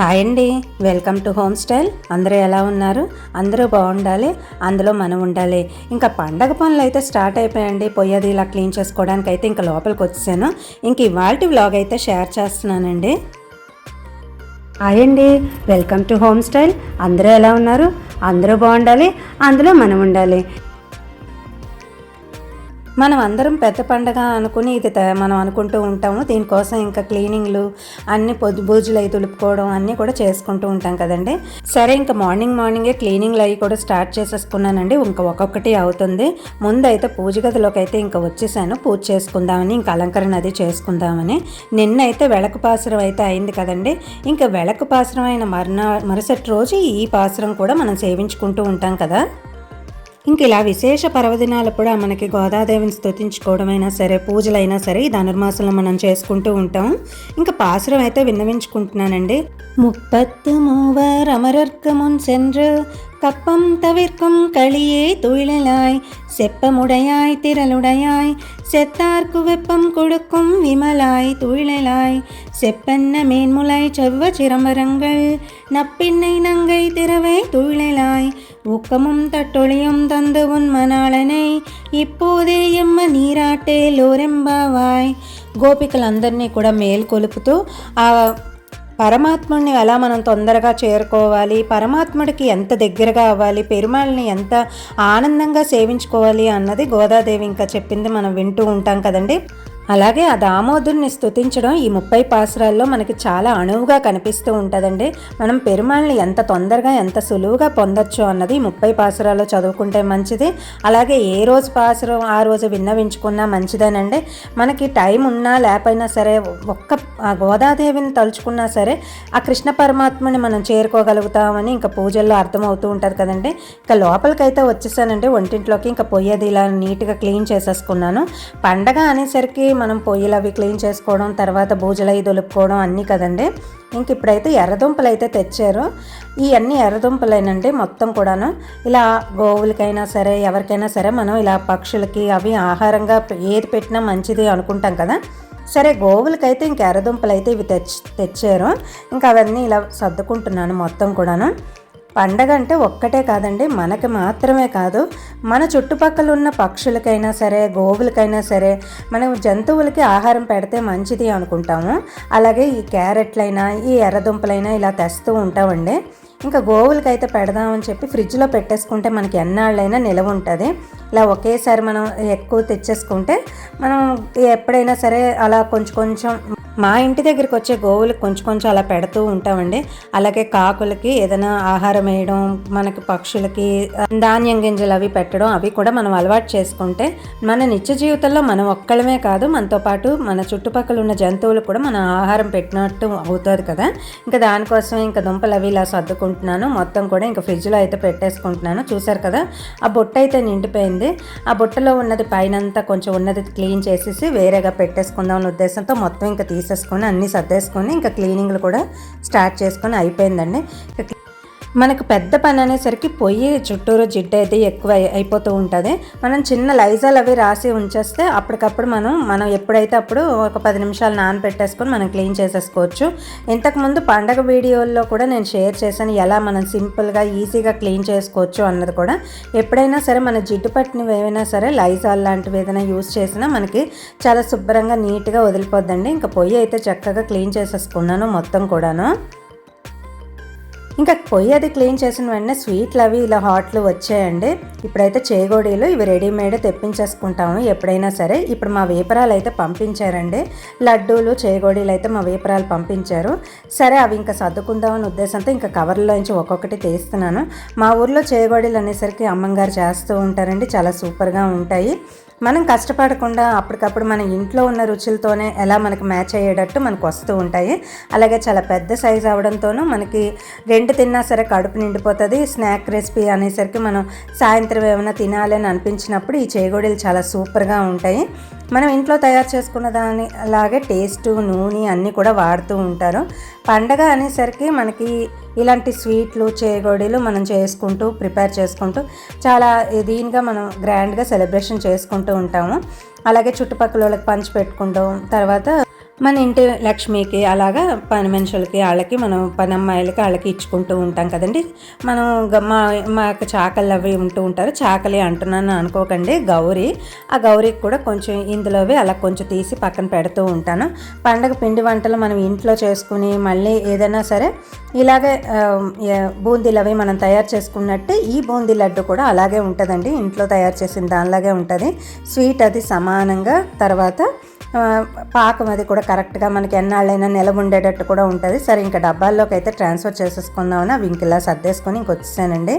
Hi అండి. Welcome to home style. అందరూ ఎలా ఉన్నారు? అందరూ బాగుండాలి. అందులో మనం ఉండాలి. ఇంకా పండగ పనులు అయితే స్టార్ట్ అయిపోయాయండి. పొయ్యది ఇలా క్లీన్ చేసుకోవడానికి అయితే ఇంకా లోపలికి వచ్చాను ఇంక ఇవాళ వ్లాగ్ అయితే షేర్ చేస్తున్నానండి. హాయ్ అండి. Welcome to home style. అందరూ ఎలా ఉన్నారు? అందరూ బాగుండాలి. అందులో మనం ఉండాలి. మనం అందరం పెద్ద పండగ అనుకుని ఇది త- మనం అనుకుంటూ ఉంటాము. దీనికోసం ఇంకా క్లీనింగ్లు అన్ని పొద్దు బూజులు అవి తులుపుకోవడం అన్నీ కూడా చేసుకుంటూ ఉంటాం కదండి. సరే ఇంకా మార్నింగ్ మార్నింగే క్లీనింగ్లు అవి కూడా స్టార్ట్ చేసేసుకున్నానండి. ఇంకా ఒక్కొక్కటి అవుతుంది. ముందైతే పూజ గదిలోకి అయితే ఇంకా వచ్చేసాను. పూజ చేసుకుందామని ఇంకా అలంకరణ అది చేసుకుందామని. నిన్నైతే వెళకు పాసురం అయితే అయింది కదండి. ఇంకా వెళకు పాసురం అయిన మరునా మరుసటి రోజు ఈ పాసురం కూడా మనం సేవించుకుంటూ ఉంటాం కదా. ఇంక ఇలా విశేష పర్వదినాలప్పుడు మనకి గోదాదేవిని స్తుతించుకోవడమైనా సరే పూజలైనా సరే ఈ ధనుర్మాసంలో మనం చేసుకుంటూ ఉంటాం ఇంకా పాసురం అయితే విన్నవించుకుంటున్నానండి ముప్పత్తు మూవర్ అమరర్కమున్ சென்று கப்பம் தவிர்க்கும் களியே துயிலாய் செப்பமுடையாய் திரளுடையாய் செத்தார்க்கு வெப்பம் கொடுக்கும் விமலாய் துயிலாய் செப்பென்ன மேன்முலாய் செவ்வ சிரமரங்கள் நப்பின்னை நங்கை திறவை துழலாய் ஊக்கமும் தட்டொழியும் தந்து உன் மணாளனை. இப்போதே எம்ம ఎమ్మ నీరాటే లోరెంబావాయ్ గోపికలందరినీ கூட மேல் ఆ పరమాత్ముడిని ఎలా మనం తొందరగా చేరుకోవాలి పరమాత్ముడికి ఎంత దగ్గరగా అవ్వాలి పెరుమాళ్ళని ఎంత ఆనందంగా సేవించుకోవాలి అన్నది గోదాదేవి ఇంకా చెప్పింది మనం వింటూ ఉంటాం కదండి. అలాగే ఆ దామోదరుని స్థుతించడం ఈ ముప్పై పాసురాల్లో మనకి చాలా అణువుగా కనిపిస్తూ ఉంటుందండి. మనం పెరుమాళ్ళని ఎంత తొందరగా ఎంత సులువుగా పొందొచ్చు అన్నది ఈ ముప్పై పాసురాల్లో చదువుకుంటే మంచిది. అలాగే ఏ రోజు పాసురం ఆ రోజు విన్నవించుకున్నా మంచిదేనండి. మనకి టైం ఉన్నా లేకపోయినా సరే ఒక్క ఆ గోదాదేవిని తలుచుకున్నా సరే ఆ కృష్ణ పరమాత్మని మనం చేరుకోగలుగుతామని ఇంకా పూజల్లో అర్థమవుతూ ఉంటుంది కదండి. ఇంకా లోపలికైతే వచ్చేసానండి వంటింట్లోకి ఇంకా పొయ్యేది ఇలా నీట్గా క్లీన్ చేసేసుకున్నాను. పండగ అనేసరికి మనం పొయ్యిలు అవి క్లీన్ చేసుకోవడం తర్వాత బూజలు అవి దొలుపుకోవడం అన్నీ కదండి. ఇంక ఇప్పుడైతే ఎర్రదుంపలు అయితే తెచ్చారు. ఈ అన్ని ఎర్రదుంపలేనండి మొత్తం కూడాను. ఇలా గోవులకైనా సరే ఎవరికైనా సరే మనం ఇలా పక్షులకి అవి ఆహారంగా ఏది పెట్టినా మంచిది అనుకుంటాం కదా. సరే గోవులకైతే ఇంక ఎర్రదుంపలు అయితే ఇవి తెచ్చి తెచ్చారు. ఇంకా అవన్నీ ఇలా సర్దుకుంటున్నాను మొత్తం కూడాను. పండగ అంటే ఒక్కటే కాదండి మనకి మాత్రమే కాదు. మన చుట్టుపక్కల ఉన్న పక్షులకైనా సరే గోవులకైనా సరే మనం జంతువులకి ఆహారం పెడితే మంచిది అనుకుంటాము. అలాగే ఈ క్యారెట్లైనా ఈ ఎర్రదుంపలైనా ఇలా తెస్తూ ఉంటామండి. ఇంకా గోవులకైతే పెడదామని చెప్పి ఫ్రిడ్జ్లో పెట్టేసుకుంటే మనకి ఎన్నాళ్ళైనా నిలవ ఉంటుంది. ఇలా ఒకేసారి మనం ఎక్కువ తెచ్చేసుకుంటే మనం ఎప్పుడైనా సరే అలా కొంచెం కొంచెం మా ఇంటి దగ్గరికి వచ్చే గోవులకు కొంచెం కొంచెం అలా పెడుతూ ఉంటామండి. అలాగే కాకులకి ఏదైనా ఆహారం వేయడం మనకి పక్షులకి ధాన్యం గింజలు అవి పెట్టడం అవి కూడా మనం అలవాటు చేసుకుంటే మన నిత్య జీవితంలో మనం ఒక్కళ్ళమే కాదు మనతో పాటు మన చుట్టుపక్కల ఉన్న జంతువులు కూడా మన ఆహారం పెట్టినట్టు అవుతుంది కదా. ఇంకా దానికోసం ఇంకా దుంపలు అవి ఇలా సర్దుకుంటున్నాను. మొత్తం కూడా ఇంకా ఫ్రిడ్జ్లో అయితే పెట్టేసుకుంటున్నాను. చూసారు కదా ఆ బుట్ట అయితే నిండిపోయింది. ఆ బుట్టలో ఉన్నది పైనంతా కొంచెం ఉన్నది క్లీన్ చేసేసి వేరేగా పెట్టేసుకుందాం అనే ఉద్దేశంతో మొత్తం ఇంకా తీసేసుకొని అన్నీ సర్దేసుకొని ఇంకా క్లీనింగ్లు కూడా స్టార్ట్ చేసుకొని అయిపోయిందండి. మనకు పెద్ద పని అనేసరికి పొయ్యి చుట్టూరు జిడ్డు అయితే ఎక్కువ అయిపోతూ ఉంటుంది. మనం చిన్న లైజాలు అవి రాసి ఉంచేస్తే అప్పటికప్పుడు మనం మనం ఎప్పుడైతే అప్పుడు ఒక పది నిమిషాలు నానబెట్టేసుకొని మనం క్లీన్ చేసేసుకోవచ్చు. ఇంతకుముందు పండగ వీడియోల్లో కూడా నేను షేర్ చేశాను ఎలా మనం సింపుల్గా ఈజీగా క్లీన్ చేసుకోవచ్చు అన్నది కూడా. ఎప్పుడైనా సరే మన జిడ్డు పట్టినవి ఏమైనా సరే లైజాల్ లాంటివి ఏదైనా యూస్ చేసినా మనకి చాలా శుభ్రంగా నీట్గా వదిలిపోద్దండి. ఇంకా పొయ్యి అయితే చక్కగా క్లీన్ చేసేసుకున్నాను మొత్తం కూడాను. ఇంకా పొయ్యి అది క్లీన్ చేసిన వెంటనే స్వీట్లు అవి ఇలా హాట్లు వచ్చాయండి. ఇప్పుడైతే చేగోడీలు ఇవి రెడీమేడ్ తెప్పించేసుకుంటాము ఎప్పుడైనా సరే. ఇప్పుడు మా వేపరాలు అయితే పంపించారండి. లడ్డూలు చేగోడీలు అయితే మా వేపరాలు పంపించారు. సరే అవి ఇంకా సర్దుకుందామని ఉద్దేశంతో ఇంకా కవర్లోంచి ఒక్కొక్కటి తీస్తున్నాను. మా ఊర్లో చేగోడీలు అనేసరికి అమ్మంగారు చేస్తూ ఉంటారండి. చాలా సూపర్గా ఉంటాయి. మనం కష్టపడకుండా అప్పటికప్పుడు మన ఇంట్లో ఉన్న రుచులతోనే ఎలా మనకు మ్యాచ్ అయ్యేటట్టు మనకు వస్తూ ఉంటాయి. అలాగే చాలా పెద్ద సైజ్ అవడంతోనూ మనకి రెండు తిన్నా సరే కడుపు నిండిపోతుంది. స్నాక్ రెసిపీ అనేసరికి మనం సాయంత్రం ఏమైనా తినాలని అనిపించినప్పుడు ఈ చేగోడీలు చాలా సూపర్గా ఉంటాయి. మనం ఇంట్లో తయారు చేసుకున్న దాని అలాగే టేస్ట్ నూనె అన్నీ కూడా వాడుతూ ఉంటారు. పండగ అనేసరికి మనకి ఇలాంటి స్వీట్లు చేగోడీలు మనం చేసుకుంటూ ప్రిపేర్ చేసుకుంటూ చాలా దీనిగా మనం గ్రాండ్గా సెలబ్రేషన్ చేసుకుంటూ ఉంటాము. అలాగే చుట్టుపక్కల వాళ్ళకి పంచి పెట్టుకుంటాం తర్వాత మన ఇంటి లక్ష్మికి అలాగా పని మనుషులకి వాళ్ళకి మనం పని అమ్మాయిలకి వాళ్ళకి ఇచ్చుకుంటూ ఉంటాం కదండి. మనం గ- మా మాకు చాకలు అవి ఉంటూ ఉంటారు. చాకలి అంటున్నాను అనుకోకండి గౌరీ. ఆ గౌరీకి కూడా కొంచెం ఇందులోవి అలా కొంచెం తీసి పక్కన పెడుతూ ఉంటాను. పండగ పిండి వంటలు మనం ఇంట్లో చేసుకుని మళ్ళీ ఏదైనా సరే ఇలాగే బూందీలు అవి మనం తయారు చేసుకున్నట్టు ఈ బూందీ లడ్డు కూడా అలాగే ఉంటుందండి. ఇంట్లో తయారు చేసిన దానిలాగే ఉంటుంది. స్వీట్ అది సమానంగా తర్వాత పాకం అది కూడా కరెక్ట్గా మనకి ఎన్నాళ్ళైనా నిలవ ఉండేటట్టు కూడా ఉంటుంది. సరే ఇంకా డబ్బాల్లోకి అయితే ట్రాన్స్ఫర్ చేసేసుకుందామని అవి ఇంక ఇలా సర్దేసుకొని ఇంకొచ్చేసానండి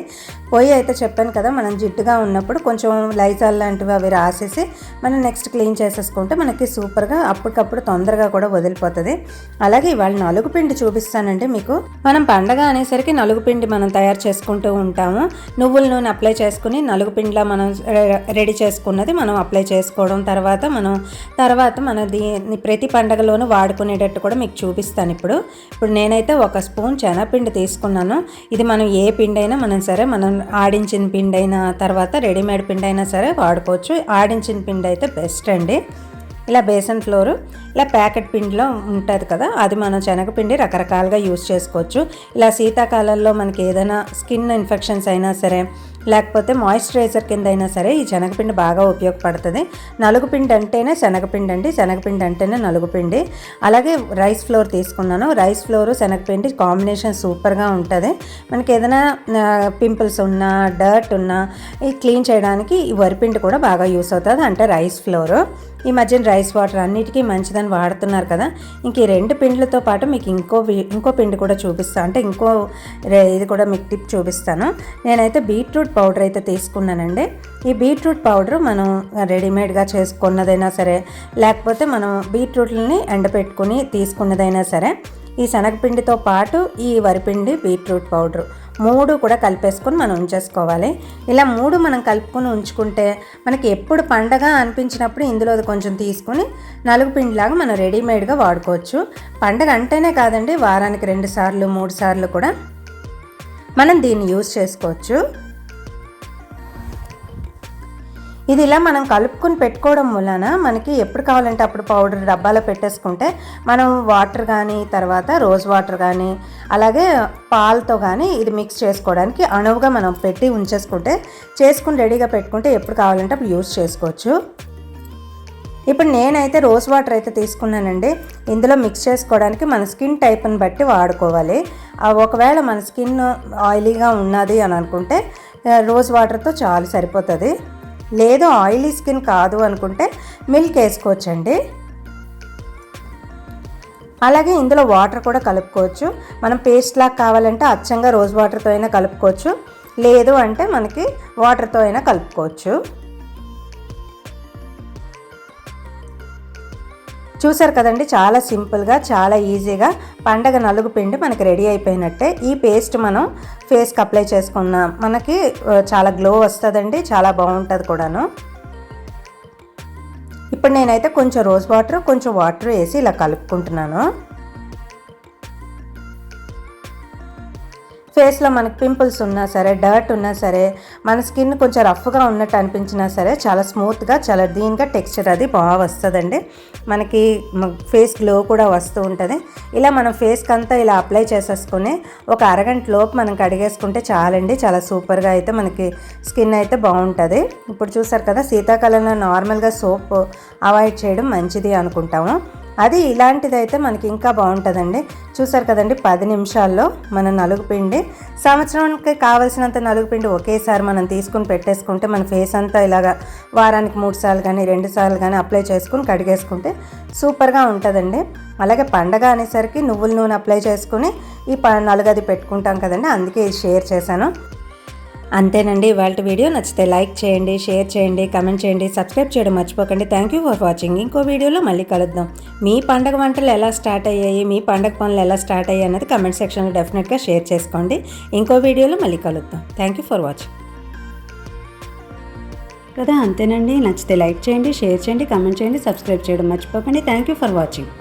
పోయి పొయ్యి అయితే చెప్పాను కదా మనం జిడ్డుగా ఉన్నప్పుడు కొంచెం లైజాల్ లాంటివి అవి రాసేసి మనం నెక్స్ట్ క్లీన్ చేసేసుకుంటే మనకి సూపర్గా అప్పటికప్పుడు తొందరగా కూడా వదిలిపోతుంది. అలాగే ఇవాళ నలుగు పిండి చూపిస్తానండి మీకు. మనం పండగ అనేసరికి నలుగు పిండి మనం తయారు చేసుకుంటూ ఉంటాము. నువ్వుల నూనె అప్లై చేసుకుని నలుగు పిండిలా మనం రెడీ చేసుకున్నది మనం అప్లై చేసుకోవడం తర్వాత మనం తర్వాత మన దీన్ని ప్రతి పండగలోనూ వాడుకునేటట్టు కూడా మీకు చూపిస్తాను ఇప్పుడు. ఇప్పుడు నేనైతే ఒక స్పూన్ శనగపిండి తీసుకున్నాను. ఇది మనం ఏ పిండి అయినా మనం సరే మనం ఆడించిన పిండి అయినా తర్వాత రెడీమేడ్ పిండి అయినా సరే వాడుకోవచ్చు. ఆడించిన పిండి అయితే బెస్ట్ అండి. ఇలా బేసన్ ఫ్లోర్ ఇలా ప్యాకెట్ పిండిలో ఉంటుంది కదా అది మనం శనగపిండి రకరకాలుగా యూస్ చేసుకోవచ్చు. ఇలా శీతాకాలంలో మనకి ఏదైనా స్కిన్ ఇన్ఫెక్షన్స్ అయినా సరే లేకపోతే మాయిశ్చరైజర్ కింద అయినా సరే ఈ శనగపిండి బాగా ఉపయోగపడుతుంది. నలుగుపిండి అంటేనే శనగపిండి అండి శనగపిండి అంటేనే నలుగుపిండి. అలాగే రైస్ ఫ్లోర్ తీసుకున్నాను. రైస్ ఫ్లోర్ శనగపిండి కాంబినేషన్ సూపర్గా ఉంటుంది. మనకి ఏదైనా పింపుల్స్ ఉన్నా డర్ట్ ఉన్నా ఈ క్లీన్ చేయడానికి ఈ వరిపిండి కూడా బాగా యూస్ అవుతుంది. అంటే రైస్ ఫ్లోర్ ఈ మధ్యన రైస్ వాటర్ అన్నిటికీ మంచిదని వాడుతున్నారు కదా. ఇంక ఈ రెండు పిండిలతో పాటు మీకు ఇంకో వి- ఇంకో పిండి కూడా చూపిస్తాను అంటే ఇంకో ఇది కూడా మీకు టిప్ చూపిస్తాను. నేనైతే బీట్రూట్ పౌడర్ అయితే తీసుకున్నానండి. ఈ బీట్రూట్ పౌడర్ మనం రెడీమేడ్గా చేసుకున్నదైనా సరే లేకపోతే మనం బీట్రూట్లని ఎండపెట్టుకుని తీసుకున్నదైనా సరే ఈ శనగపిండితో పాటు ఈ వరిపిండి బీట్రూట్ పౌడరు. మూడు కూడా కలిపేసుకొని మనం ఉంచేసుకోవాలి. ఇలా మూడు మనం కలుపుకొని ఉంచుకుంటే మనకి ఎప్పుడు పండగ అనిపించినప్పుడు ఇందులో కొంచెం తీసుకొని నలుగు పిండిలాగా మనం రెడీమేడ్గా వాడుకోవచ్చు. పండగ అంటేనే కాదండి వారానికి రెండు సార్లు మూడు సార్లు కూడా మనం దీన్ని యూజ్ చేసుకోవచ్చు. ఇది ఇలా మనం కలుపుకొని పెట్టుకోవడం వలన మనకి ఎప్పుడు కావాలంటే అప్పుడు పౌడర్ డబ్బాలో పెట్టేసుకుంటే మనం వాటర్ కానీ తర్వాత రోజ్ వాటర్ కానీ అలాగే పాలతో కానీ ఇది మిక్స్ చేసుకోవడానికి అణువుగా మనం పెట్టి ఉంచేసుకుంటే చేసుకుని రెడీగా పెట్టుకుంటే ఎప్పుడు కావాలంటే అప్పుడు యూస్ చేసుకోవచ్చు. ఇప్పుడు నేనైతే రోజ్ వాటర్ అయితే తీసుకున్నానండి. ఇందులో మిక్స్ చేసుకోవడానికి మన స్కిన్ టైప్ని బట్టి వాడుకోవాలి. ఒకవేళ మన స్కిన్ ఆయిలీగా ఉన్నది అని అనుకుంటే రోజ్ వాటర్తో చాలు సరిపోతుంది. లేదు ఆయిలీ స్కిన్ కాదు అనుకుంటే మిల్క్ వేసుకోవచ్చండి. అలాగే ఇందులో వాటర్ కూడా కలుపుకోవచ్చు. మనం పేస్ట్ లాగా కావాలంటే అచ్చంగా రోజ్ వాటర్తో అయినా కలుపుకోవచ్చు. లేదు అంటే మనకి వాటర్తో అయినా కలుపుకోవచ్చు. చూసారు కదండి చాలా సింపుల్గా చాలా ఈజీగా పండగ నలుగు పిండి మనకి రెడీ అయిపోయినట్టే. ఈ పేస్ట్ మనం ఫేస్కి అప్లై చేసుకున్నాం. మనకి చాలా గ్లో వస్తుందండి చాలా బాగుంటుంది కూడాను. ఇప్పుడు నేనైతే కొంచెం రోజ్ వాటర్ కొంచెం వాటర్ వేసి ఇలా కలుపుకుంటున్నాను. ఫేస్లో మనకి పింపుల్స్ ఉన్నా సరే డర్ట్ ఉన్నా సరే మన స్కిన్ కొంచెం రఫ్గా ఉన్నట్టు అనిపించినా సరే చాలా స్మూత్గా చాలా దీనిగా టెక్స్చర్ అది బాగా వస్తుందండి. మనకి ఫేస్ గ్లో కూడా వస్తూ ఉంటుంది. ఇలా మనం ఫేస్కి అంతా ఇలా అప్లై చేసేసుకుని ఒక అరగంట లోపు మనం కడిగేసుకుంటే చాలండి చాలా సూపర్గా అయితే మనకి స్కిన్ అయితే బాగుంటుంది. ఇప్పుడు చూసారు కదా శీతాకాలంలో నార్మల్గా సోప్ అవాయిడ్ చేయడం మంచిది అనుకుంటాము. అది ఇలాంటిదైతే మనకి ఇంకా బాగుంటుందండి. చూసారు కదండి పది నిమిషాల్లో మన నలుగు పిండి. సంవత్సరానికి కావాల్సినంత నలుగు పిండి ఒకేసారి మనం తీసుకుని పెట్టేసుకుంటే మన ఫేస్ అంతా ఇలాగా వారానికి మూడు సార్లు కానీ రెండు సార్లు కానీ అప్లై చేసుకుని కడిగేసుకుంటే సూపర్గా ఉంటుందండి. అలాగే పండగ అనేసరికి నువ్వుల నూనె అప్లై చేసుకుని ఈ ప నలుగది పెట్టుకుంటాం కదండి అందుకే ఇది షేర్ చేశాను. అంతేనండి ఇవాళ వీడియో నచ్చితే లైక్ చేయండి షేర్ చేయండి కమెంట్ చేయండి సబ్స్క్రైబ్ చేయడం మర్చిపోకండి. Thank you for watching. ఇంకో వీడియోలో మళ్ళీ కలుద్దాం. మీ పండగ వంటలు ఎలా స్టార్ట్ అయ్యాయి మీ పండగ పనులు ఎలా స్టార్ట్ అయ్యాయి అన్నది కమెంట్ సెక్షన్లో డెఫినెట్గా షేర్ చేసుకోండి. ఇంకో వీడియోలో మళ్ళీ కలుద్దాం. Thank you for watching. కదా అంతేనండి. నచ్చితే లైక్ చేయండి షేర్ చేయండి కమెంట్ చేయండి సబ్స్క్రైబ్ చేయడం మర్చిపోకండి. Thank you for watching.